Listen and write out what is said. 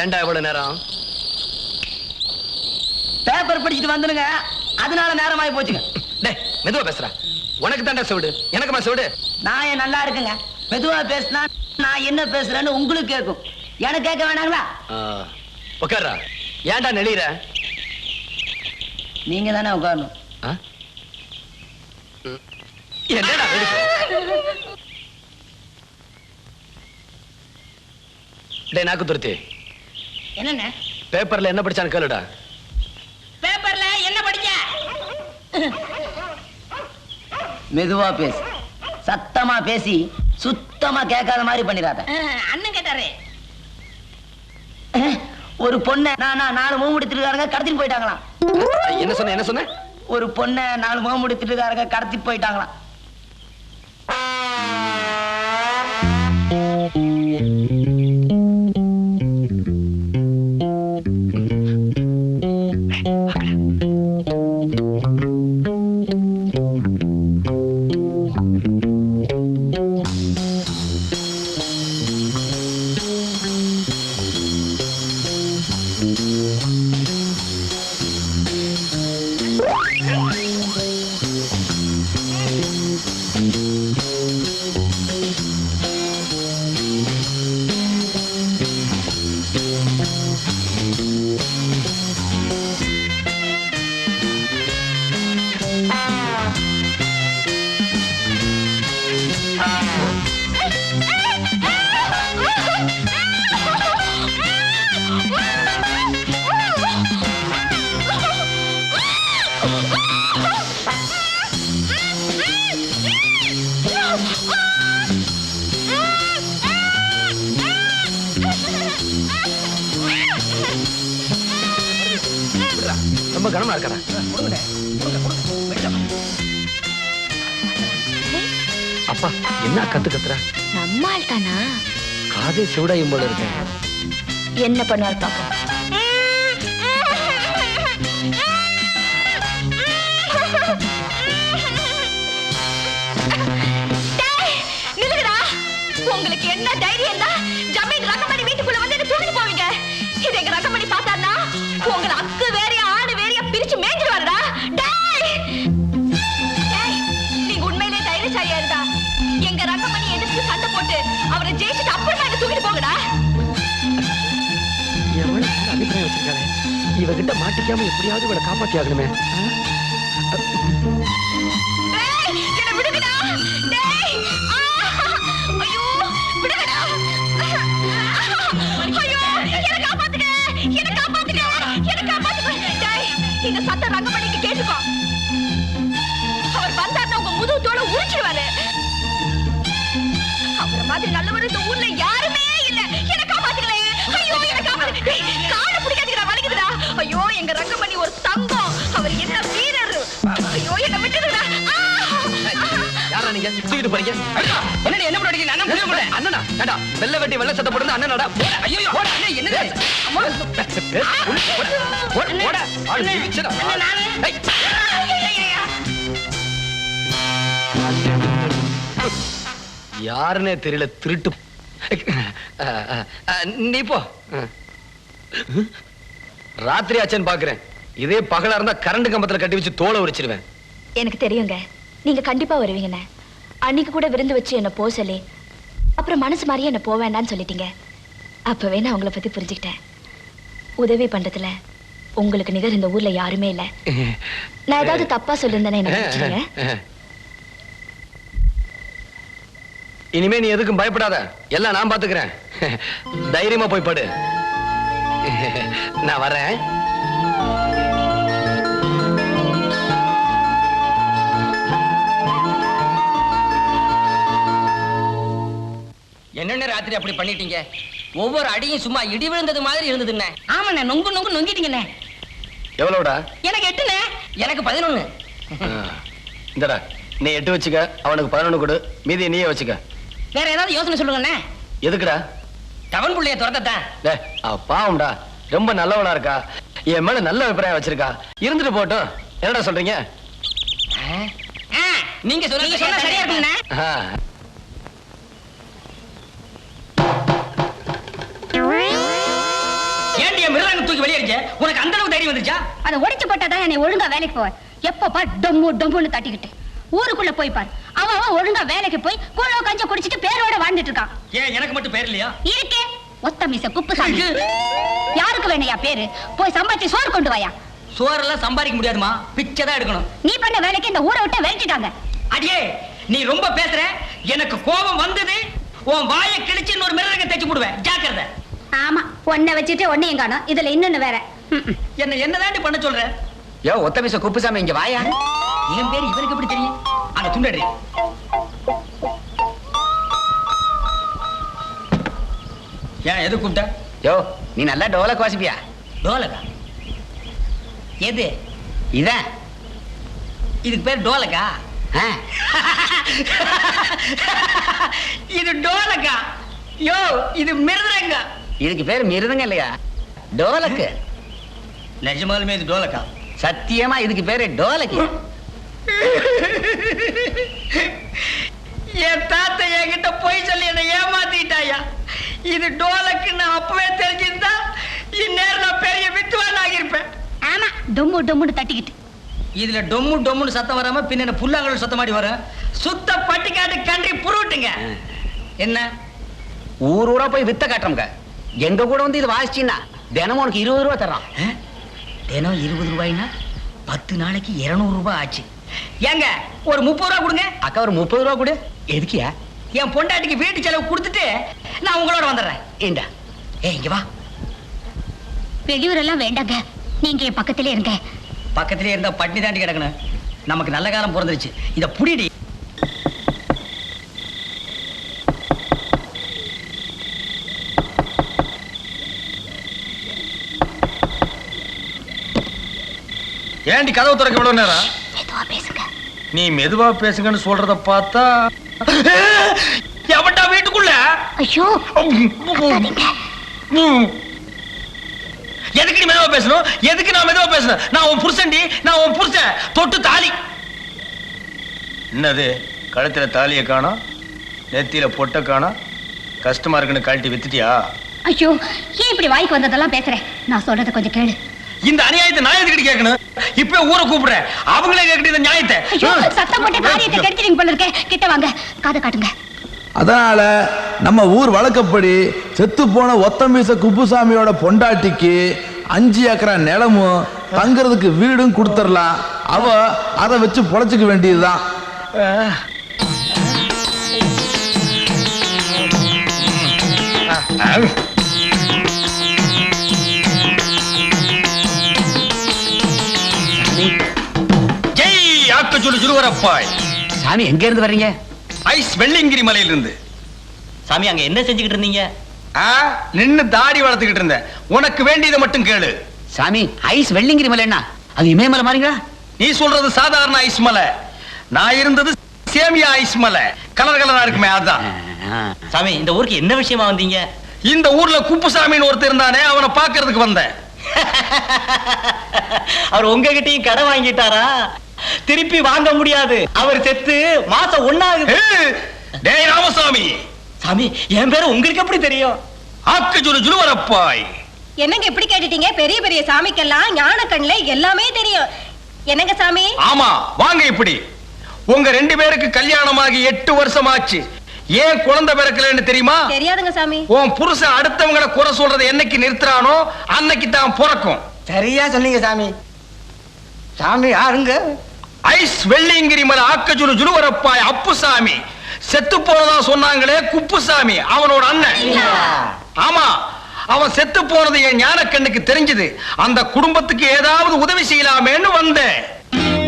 ஏன்டா இவ்வளவு நேரம்? பேப்பர் படிச்சுட்டு வந்துருங்க அதனால நேரமாயி போச்சுங்க. டேய் மெதுவா பேசுறா. உனக்கு தான்டா செவிடு. எனக்குமா செவிடு? நான் ஏன் நல்லா இருக்குங்க? மெதுவா பேசினா நான் என்ன பேசுறேன்னு உங்களுக்கு கேட்கும். எனக்கு கேட்க வேணாங்களா? ஆ, உட்கார்றா ஏன்டா நெளிற நீங்க தானே உட்காரணும். என்னடா? டேய் நாக்கு துருத்தி என்னென்ன பேப்பர்ல என்ன படிச்சான்னு கேளுடா. பேப்பர்ல என்ன படிச்ச மெதுவா பேசு. சத்தமா பேசி சுத்தமா கேட்காத மாதிரி பண்ணிடாத. அண்ணன் கேட்டாரு. ஒரு பொண்ணை நான் நாலு மூணு முடித்திருக்காருங்க கடத்திட்டு போயிட்டாங்களாம். என்ன சொன்ன என்ன சொன்ன? ஒரு பொண்ணை நாலு மூணு முடித்திருக்காருங்க கடத்திட்டு போயிட்டாங்களாம். ரொம்ப கனமா இருக்கடா. அப்பா என்ன கத்து கத்துற? நம்மால் தானா காதே செவிடாயும் போல இருக்கேன் என்ன பண்ணுவார் பாப்போம். என்ன தைரியம் தான் ஜமீன் ரகமணி வீட்டுக்குள்ள வந்து என்ன தூக்கிட்டு போவீங்க. இது எங்க ரகமணி பார்த்தாருன்னா உங்களை அக்கு வேறையா ஆடு வேறையா பிரிச்சு மேய்ஞ்சிருவாருடா டேய்! டேய், நீங்க உண்மையிலே தைரியசாலியா இருந்தா எங்க ரகமணி எதிர்த்து சண்டை போட்டு அவரை ஜெயிச்சுட்டு அப்புறமா என்ன தூக்கிட்டு போங்கடா. எவ்வளவு அபிப்பிராயம் இவகிட்ட மாட்டிக்காம எப்படியாவது இவளை காப்பாத்தி ஆகணுமே இந்த சத்த ரங்கமணிக்கு கேட்டுக்கோ. அவர் வந்தாருன்னா உங்க முதுகு தோலை உரிச்சிடுவாரு. அவரை மாதிரி நல்லவர் இந்த ஊர்ல யாருமே இல்ல. என்னை காப்பாத்துங்களே. ஐயோ, என்னை காப்பாத்து. காலை பிடிக்காதீங்க வலிக்குதுடா. ஐயோ, எங்க ரங்கமணி ஒரு தங்கம் அவர் என்ன வீரர் ஐயோ என்ன யாரா நீங்க? தூக்கிட்டு போறீங்க. என்னடி என்ன பண்ணுறீங்க நான் முடிவு பண்ணேன் அண்ணனா? ஏண்டா வெள்ளை வெட்டி வெள்ளை சட்டை போடுறது அண்ணனடா ஐயோ அண்ணே என்னது? அம்மா! ஓட ஓட ஆள் இடிச்சடா ஏய். யாருன்னே தெரியல திருட்டு. நீ போ. ராத்திரி ஆச்சேன்னு பாக்குறேன். இதே பகலா இருந்தா கரண்ட் கம்பத்துல கட்டி வச்சு தோலை உரிச்சிருவேன். எனக்கு தெரியுங்க. நீங்க கண்டிப்பா வருவீங்கண்ணே. அன்னைக்கு கூட விருந்து வச்சு என்ன போக சொல்லி. அப்புறம் மனசு மாதிரியே என்ன போக வேண்டாம்னு சொல்லிட்டீங்க. அப்பவே நான் உங்களை பத்தி புரிஞ்சுக்கிட்டேன். உதவி பண்றதுல உங்களுக்கு நிகர் இந்த ஊர்ல யாருமே இல்ல. நான் ஏதாவது தப்பா சொல்லியிருந்தேனே என்ன இனிமே நீ எதுக்கும் பயப்படாத. எல்லாம் நான் பாத்துக்கிறேன். தைரியமா போய் படு. நான் வரேன். என்னென்ன ராத்திரி அப்படி பண்ணிட்டீங்க? ஒவ்வொரு அடியும் சும்மா இடி விழுந்தது மாதிரி இருந்ததுண்ணே ஆமாண்ணே நொங்கு நொங்கு நொங்கிட்டீங்கண்ணே. எவ்வளவுடா? எனக்கு எட்டுண்ணே. எனக்கு பதினொன்னு. இந்தடா நீ எட்டு வச்சுக்க அவனுக்கு பதினொன்று கொடு. மீதியை நீயே வச்சுக்க. வேற ஏதாவது யோசனை சொல்லுங்கண்ணே. எதுக்குடா? டவன் புள்ளைய துரத்தத்தான் டே அவ பாவம்டா. ரொம்ப நல்லவளா இருக்கா. என் மேல நல்ல அபிப்பிராயம் வச்சிருக்கா. இருந்துட்டு போட்டும். என்னடா சொல்றீங்க? நீங்க சொன்னா சரியா இருக்குங்கண்ணே இருக்க? உனக்கு அந்த அளவுக்கு தைரியம் வந்துச்சா அதை உடைச்சு போட்டாதான் என்னை ஒழுங்கா வேலைக்கு போவேன் எப்ப பார் டொம்மு டொம்முன்னு தட்டிக்கிட்டு. ஊருக்குள்ள போய் பார். அவன் அவன் ஒழுங்கா வேலைக்கு போய் கூழோ கஞ்ச குடிச்சிட்டு பேரோட வாழ்ந்துட்டு இருக்கான். ஏன் எனக்கு மட்டும் பேர் இல்லையா? இருக்கே. ஒத்த மீச குப்புசாமி யாருக்கு வேணையா பேரு? போய் சம்பாதிச்சு சோறு கொண்டு வாயா. சோறெல்லாம் சம்பாதிக்க முடியாதுமா பிச்சை தான் எடுக்கணும். நீ பண்ண வேலைக்கு இந்த ஊரை விட்டு விரட்டிட்டாங்க அடியே நீ ரொம்ப பேசுற. எனக்கு கோபம் வந்தது. உன் வாயை கிழிச்சு இன்னொரு மிருதங்க தைச்சு போடுவேன். ஒன்ன வச்சுட்டு ஒன்னையும் காணும். இதுல இன்னொன்னு வேற. ம், ம். என்ன என்னதாண்டி பண்ண சொல்ற? யோ ஒத்த மீச குப்புசாமி இங்க வாயா. என் பேர் இவருக்கு எப்படி தெரியும்? அந்த துண்டடி. ஏன் எது கூப்பிட்ட? யோ நீ நல்லா டோலக் வாசிப்பியா? டோலகா எது? இதான் இதுக்கு பேர் டோலகா ஆ, இது டோலகா யோ இது மிருதங்க இதுக்கு பேர் மிருதங்க இல்லையா? டோலக்கு. நிஜமாலுமே இது டோலகா சத்தியமா இதுக்கு பேரு டோலக்கு. என் தாத்தா என்கிட்ட போய் சொல்லி என்னை ஏமாத்திட்டாயா? இது டோலக்குன்னு அப்பவே தெரிஞ்சிருந்தா இந்நேரம் நான் பெரிய வித்துவான் ஆகியிருப்பேன். ஆமா டொம்மு டொம்முன்னு தட்டிக்கிட்டு. இதுல டொம்மு டொம்முன்னு சத்தம் வராம பின்ன என்ன புல்லாங்கல் சத்தம் மாடி வரும். சுத்த பட்டிக்காட்டு கன்றி புருட்டுங்க. என்ன? ஊர் ஊரா போய் வித்த காட்டுறோம்ங்க. எங்க கூட வந்து இது வாசிச்சின்னா தினமும் உனக்கு இருபது ரூபா தர்றான்? தினம் இருபது ரூபாய்னா பத்து நாளைக்கு இருநூறு ரூபாய் ஆச்சு. ஏங்க ஒரு முப்பது ரூபா கொடுங்க. அக்கா ஒரு முப்பது ரூபா கொடு. எதுக்கியா? என் பொண்டாட்டிக்கு வீட்டு செலவு கொடுத்துட்டு நான் உங்களோட வந்துடுறேன். ஏண்டா? ஏய் இங்க வா. வெளியூரெல்லாம் வேண்டாங்க. நீங்க என் பக்கத்திலே இருங்க. பக்கத்திலே இருந்தா பட்டினி தாண்டி கிடக்கணும். நமக்கு நல்ல காலம் பிறந்துருச்சு. இத புடிடி. ஏண்டி கதவு திறக்க இவ்வளவு நேரம்? மெதுவா பேசுங்க. நீ மெதுவா பேசுங்கன்னு சொல்றத பார்த்தா எவன்டா வீட்டுக்குள்ள? ஐயோ. எதுக்கு நீ மெதுவா பேசணும்? எதுக்கு நான் மெதுவா பேசணும்? நான் உன் புருஷன்டி நான் உன் புருஷன் தொட்டு தாலி. என்னது? கழுத்துல தாலியை காணோம்? நெத்தியில பொட்டை காணோம்? கஷ்டமா இருக்குன்னு கழட்டி வித்துட்டியா? ஐயோ ஏன் இப்படி வாய்க்கு வந்ததெல்லாம் பேசுறேன் நான் சொல்றத கொஞ்சம் கேளு. இந்த அநியாயத்தை நான் எதுக்கிட்டு கேட்கணும்? இப்ப ஊரை கூப்பிடுறேன் அவங்களே கேட்கிட்டு இந்த நியாயத்தை. சத்தம் போட்டு காரியத்தை கெடுத்துறீங்க போல இருக்கே. கிட்ட வாங்க. காதை காட்டுங்க. அதனால நம்ம ஊர் வழக்கப்படி செத்து போன ஒத்தமீச குப்புசாமியோட பொண்டாட்டிக்கு அஞ்சு ஏக்கரா நிலமும் தங்குறதுக்கு வீடும் கொடுத்துடலாம். அவ அதை வச்சு பொழைச்சிக்க வேண்டியதுதான். சுருவரப்பாய் சாமி எங்க இருந்து வர்றீங்க? ஐஸ் வெள்ளிங்கிரி மலையிலிருந்து. சாமி அங்க என்ன செஞ்சுக்கிட்டு இருந்தீங்க? நின்னு தாடி வளர்த்துக்கிட்டு இருந்தேன். உனக்கு வேண்டியதை மட்டும் கேளு. சாமி ஐஸ் வெள்ளிங்கிரி மலை என்ன? அது இமயமலை மாறீங்களா நீ சொல்றது சாதாரண ஐஸ் மலை. நான் இருந்தது சேமியா ஐஸ் மலை. கலர் கலரா இருக்குமே அதான் சாமி இந்த ஊருக்கு என்ன விஷயமா வந்தீங்க? இந்த ஊர்ல குப்புசாமின்னு ஒருத்தர் இருந்தானே அவனை பார்க்கிறதுக்கு வந்தேன். அவர் உங்ககிட்டயும் கடை வாங்கிட்டாரா? திருப்பி வாங்க முடியாது. அவர் செத்து மாசம் ஏய், டேய் ராமசாமி. சாமி என் பேரு உங்களுக்கு எப்படி தெரியும்? ஆக்கு ஜுரு ஜுருவரப்பாய் என்னங்க இப்படி கேட்டுட்டீங்க? பெரிய பெரிய சாமிக்கெல்லாம் ஞான கண்ணுல எல்லாமே தெரியும். என்னங்க சாமி? ஆமா வாங்க இப்படி. உங்க ரெண்டு பேருக்கு கல்யாணமாகி எட்டு வருஷம் ஆச்சு ஏன் குழந்தை பிறக்கலன்னு தெரியுமா? தெரியாதுங்க சாமி. உன் புருஷன் அடுத்தவங்களை குறை சொல்றதை என்னைக்கு நிறுத்துறானோ அன்னைக்கு தான் பிறக்கும். சரியா சொன்னீங்க சாமி. சாமி யாருங்க ஐஸ் வெள்ளியங்கிரி மலை ஆக்கஜுரு ஜுருவரப்பாய் அப்புசாமி. செத்து போனதா சொன்னாங்களே குப்புசாமி அவனோட அண்ணன். ஆமா அவன் செத்து போனது என் ஞானக்கண்ணுக்கு தெரிஞ்சது. அந்த குடும்பத்துக்கு ஏதாவது உதவி செய்யலாமேன்னு வந்தேன்.